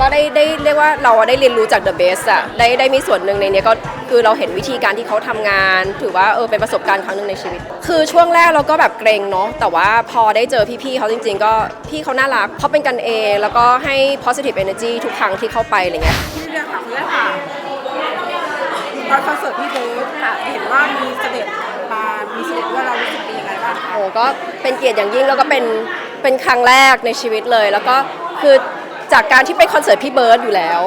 ก็ได้ได้เรียกว่าเราได้เรียนรู้จาก The Best อะได้ได้มีส่วนหนึ่งในเนี้ยก็คือเราเห็นวิธีการที่เขาทำงาน ถือว่าเออเป็นประสบการณ์ครั้งหนึ่งในชีวิต คือช่วงแรกเราก็แบบเกรงเนาะแต่ว่าพอได้เจอพี่ๆเขาจริง ๆ ก็พี่เขาน่ารักเขาเป็นกันเอง แล้วก็ให้ positive energy ทุกครั้งที่เข้าไปอะไรเงี้ย ที่เรียกค่ะเพื่อค่ะตอนคอนเสิร์ตพี่เบิร์ดค่ะเห็นว่ามีเสด็จมามีเสด็จด้วยเรารู้สึกเป็นยังไงบ้างคะโอ้ก็เป็นเกียรติอย่างยิ่งแล้วก็เป็นเป็นครั้งแรกในชีวิตเลย แล้วก็คือ จากการที่ไปคอนเสิร์ตพี่เบิร์ดอยู่แล้ว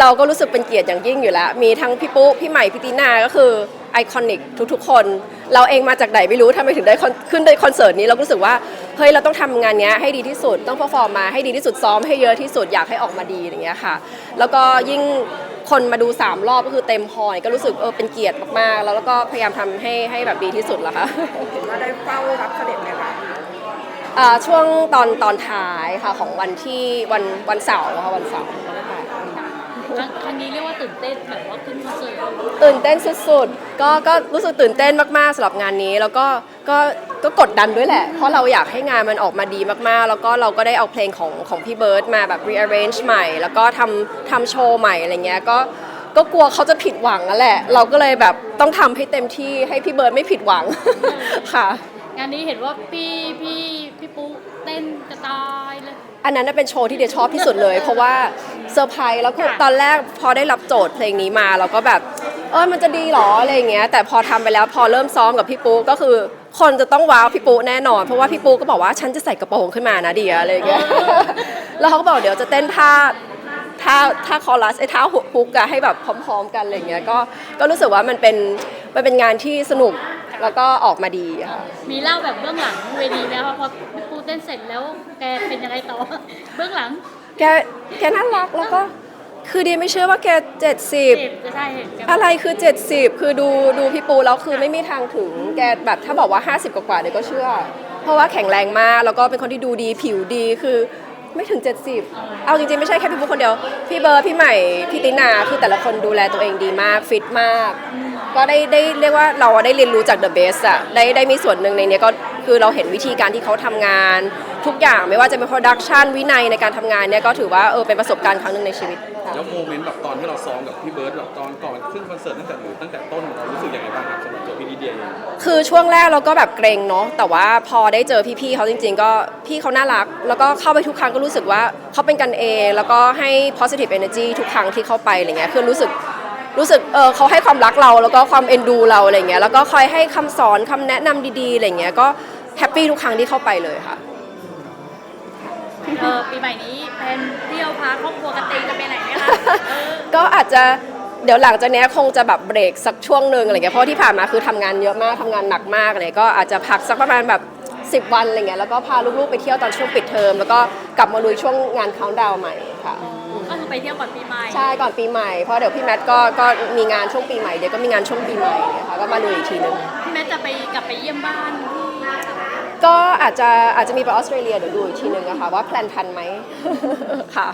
เราก็รู้สึกเป็นเกียรติอย่างยิ่งอยู่แล้ว มีทั้งพี่ปุ๊พี่ใหม่พี่ตีนาก็คือไอคอนิกทุกๆ คน เราเองมาจากไหนไม่รู้ทำไมถึงได้คอนขึ้นได้คอนเสิร์ตนี้เราก็รู้สึกว่าเฮ้ยเราต้องทำงานเนี้ยให้ดีที่สุดต้องเพอร์ฟอร์มมาให้ดีที่สุดซ้อมให้เยอะที่สุดอยากให้ออกมาดีอย่างเงี้ยค่ะ แล้วก็ยิ่งคนมาดู 3 รอบก็คือเต็มฮอลล์ก็รู้สึกเออเป็นเกียรติมากๆแล้วก็พยายามทำให้ให้แบบดีที่สุดละค่ะ เห็นว่าได้เฝ้ารับเสด็จไห มคะอ่าช่วงตอนตอนท้ายค่ะของวันที่วันวันเสาร์ค่ะวันเสาร์ครั้งครั้งนี้เรียกว่าตื่นเต้นแบบว่าขึ้นคอนเสิร์ตตื่นเต้นสุดๆ ก็ก็รู้สึกตื่นเต้นมากๆสำหรับงานนี้ แล้วก็ก็ก็กดดันด้วยแหละ เพราะเราอยากให้งานมันออกมาดีมากๆ แล้วก็เราก็ได้เอาเพลงของของพี่เบิร์ดมาแบบ rearrange ใหม่ แล้วก็ทำทำโชว์ใหม่อะไรเงี้ยก็ก็กลัวเขาจะผิดหวังนั่นแหละ เราก็เลยแบบต้องทำให้เต็มที่ให้พี่เบิร์ดไม่ผิดหวัง ค่ะ งานนี้เห็นว่าพี่พี่ พี่ปุ๊เต้นกระตายเลย อันนั้นน่ะเป็นโชว์ที่เดียชอบที่สุดเลย เพราะว่าเซอร์ไพรส์แล้วคือตอนแรกพอได้รับโจทย์เพลงนี้มาเราก็แบบเออมันจะดีเหรออะไรอย่างเงี้ยแต่พอทำไปแล้วพอเริ่มซ้อมกับพี่ปูก็คือ คนจะต้องว้าวพี่ปูแน่นอน เพราะว่าพี่ปูก็บอกว่าฉันจะใส่กระโปรงขึ้นมานะเดียอะไรอย่างเงี้ยแล้วเขาก็บอกเดี๋ยวจะเต้นท่าท่าท่าคอรัสไอ้ท่าฮุกอะให้แบบพร้อม ๆ กันอะไรอย่างเงี้ยก็ก็รู้สึกว่ามันเป็นมันเป็นงานที่สนุก แล้วก็ออกมาดีค่ะ มีเล่าแบบเบื้องหลังเวทีไหมคะพอพี่ปุ๊เต้นเสร็จแล้วแกเป็นยังไงต่อ เบื้องหลังแกแกน่ารักแล้วก็คือเดียไม่เชื่อว่าแก70เจ็บจะใช่เห็นแกอะไรคือ 70 คือดูดูพี่ปูแล้วคือไม่มีทางถึงแกแบบถ้าบอกว่า 50 กว่าๆเดี๋ยวก็เชื่อ เพราะว่าแข็งแรงมากแล้วก็เป็นคนที่ดูดีผิวดีคือ ไม่ถึง 70 เอาจริงๆ ไม่ใช่แค่พี่บุ๊คนเดียว พี่เบิร์ดพี่ใหม่ พี่ตินาคือแต่ละคนดูแลตัวเองดีมาก ฟิตมาก ก็ได้ได้เรียกว่าเราได้เรียนรู้จากเดอะเบสอะได้ได้มีส่วนหนึ่งในเนี้ยก็ คือเราเห็นวิธีการที่เขาทำงาน ทุกอย่างไม่ว่าจะเป็น production วินัยในการทำงานเนี่ยก็ถือว่าเออเป็นประสบการณ์ครั้งหนึ่งในชีวิตค่ะแล้วโมเมนต์แบบตอนที่เราซ้อมกับพี่เบิร์ดแบบตอนก่อนขึ้นคอนเสิร์ตตั้งแต่หรือตั้งแต่ต้นเรารู้สึกยังไงบ้างครับสำหรับตัวพี่ลิเดียเองคือช่วงแรกเราก็แบบเกรงเนาะแต่ว่าพอได้เจอพี่ๆเขาจริง ๆ ก็พี่เขาน่ารัก แล้วก็เข้าไปทุกครั้งก็รู้สึกว่าเขาเป็นกันเอง แล้วก็ให้ positive energy ทุกครั้งที่เข้าไปอะไรเงี้ยคือรู้สึกรู้สึกเออเขาให้ความรักเราแล้วก็ความเอ็นดูเราอะไรเงี้ยแล้วก็คอยให้คำสอนคำแนะนำดีๆอะไรเงี้ยก็ แฮปปี้ทุกครั้งที่เข้าไปเลยค่ะ เออปีใหม่นี้แพนเที่ยวพาครอบครัวกันเตงกันไปไหนไหมคะเออก็อาจจะเดี๋ยวหลังจากเนี้ยคงจะแบบเบรกสักช่วงหนึ่งอะไรเงี้ยเพราะที่ผ่านมาคือทำงานเยอะมากทำงานหนักมากอะไรก็อาจจะพักสักประมาณแบบ 10 วันอะไรเงี้ยแล้วก็พาลูกๆไปเที่ยวตอนช่วงปิดเทอม แล้วก็กลับมาลุยช่วงงานเขาน์ดาวน์ใหม่ค่ะ ก็คือไปเที่ยวก่อนปีใหม่ ใช่ก่อนปีใหม่เพราะเดี๋ยวพี่แมทก็ก็มีงานช่วงปีใหม่เดี๋ยวก็มีงานช่วงปีใหม่เนี่ยค่ะก็มาลุยอีกทีหนึง พี่แม่จะไปกลับไปเยี่ยมบ้านที่ ก็อาจจะอาจจะมีไปออสเตรเลียเดี๋ยวดูอีกทีหนึงนะคะว่าแพลนทันไหมค่ะ